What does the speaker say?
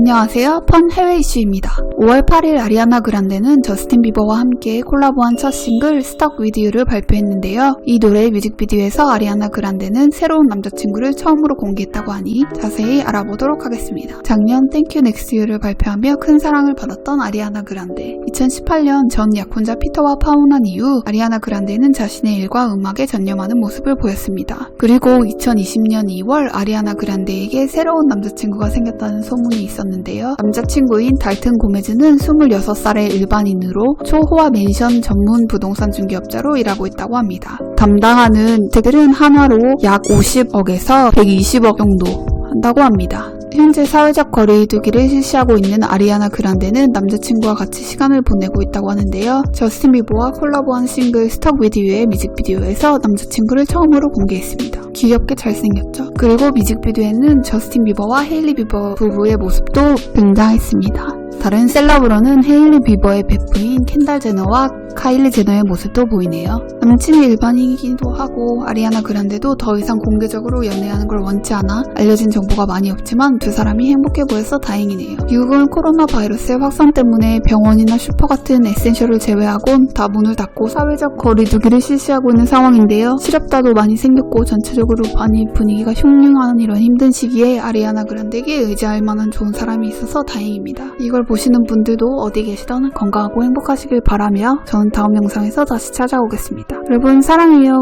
안녕하세요. 펀 해외 이슈입니다. 5월 8일 아리아나 그란데는 저스틴 비버와 함께 콜라보한 첫 싱글 스톡 위드 유를 발표했는데요. 이 노래 뮤직비디오에서 아리아나 그란데는 새로운 남자친구를 처음으로 공개했다고 하니 자세히 알아보도록 하겠습니다. 작년 땡큐 넥스 유를 발표하며 큰 사랑을 받았던 아리아나 그란데 2018년 전 약혼자 피터와 파혼한 이후 아리아나 그란데는 자신의 일과 음악에 전념하는 모습을 보였습니다. 그리고 2020년 2월 아리아나 그란데에게 새로운 남자친구가 생겼다는 소문이 있었는데 요. 남자친구인 달튼 고메즈는 26살의 일반인으로 초호화 멘션 전문 부동산 중개업자로 일하고 있다고 합니다. 담당하는 재들은 한화로 약 50억에서 120억 정도 한다고 합니다. 현재 사회적 거리두기를 실시하고 있는 아리아나 그란데는 남자친구와 같이 시간을 보내고 있다고 하는데요. 저스틴 비버와 콜라보한 싱글 스톡 위드유의 뮤직비디오에서 남자친구를 처음으로 공개했습니다. 귀엽게 잘생겼죠. 그리고 뮤직비디오에는 저스틴 비버와 헤일리 비버 부부의 모습도 등장했습니다. 다른 셀럽으로는 헤일리 비버의 베프인 켄달 제너와 카일리 제너의 모습도 보이네요. 남친이 일반인이기도 하고 아리아나 그란데도 더 이상 공개적으로 연애하는 걸 원치 않아 알려진 정보가 많이 없지만 두 사람이 행복해 보여서 다행이네요. 미국은 코로나 바이러스의 확산 때문에 병원이나 슈퍼 같은 에센셜을 제외하곤 다 문을 닫고 사회적 거리두기를 실시하고 있는 상황인데요. 시렵다도 많이 생겼고 전체적으로 많이 분위기가 흉흉한 이런 힘든 시기에 아리아나 그란데에게 의지할 만한 좋은 사람이 있어서 다행입니다. 이걸 보시는 분들도 어디 계시던 건강하고 행복하시길 바라며 저는 다음 영상에서 다시 찾아오겠습니다. 여러분 사랑해요.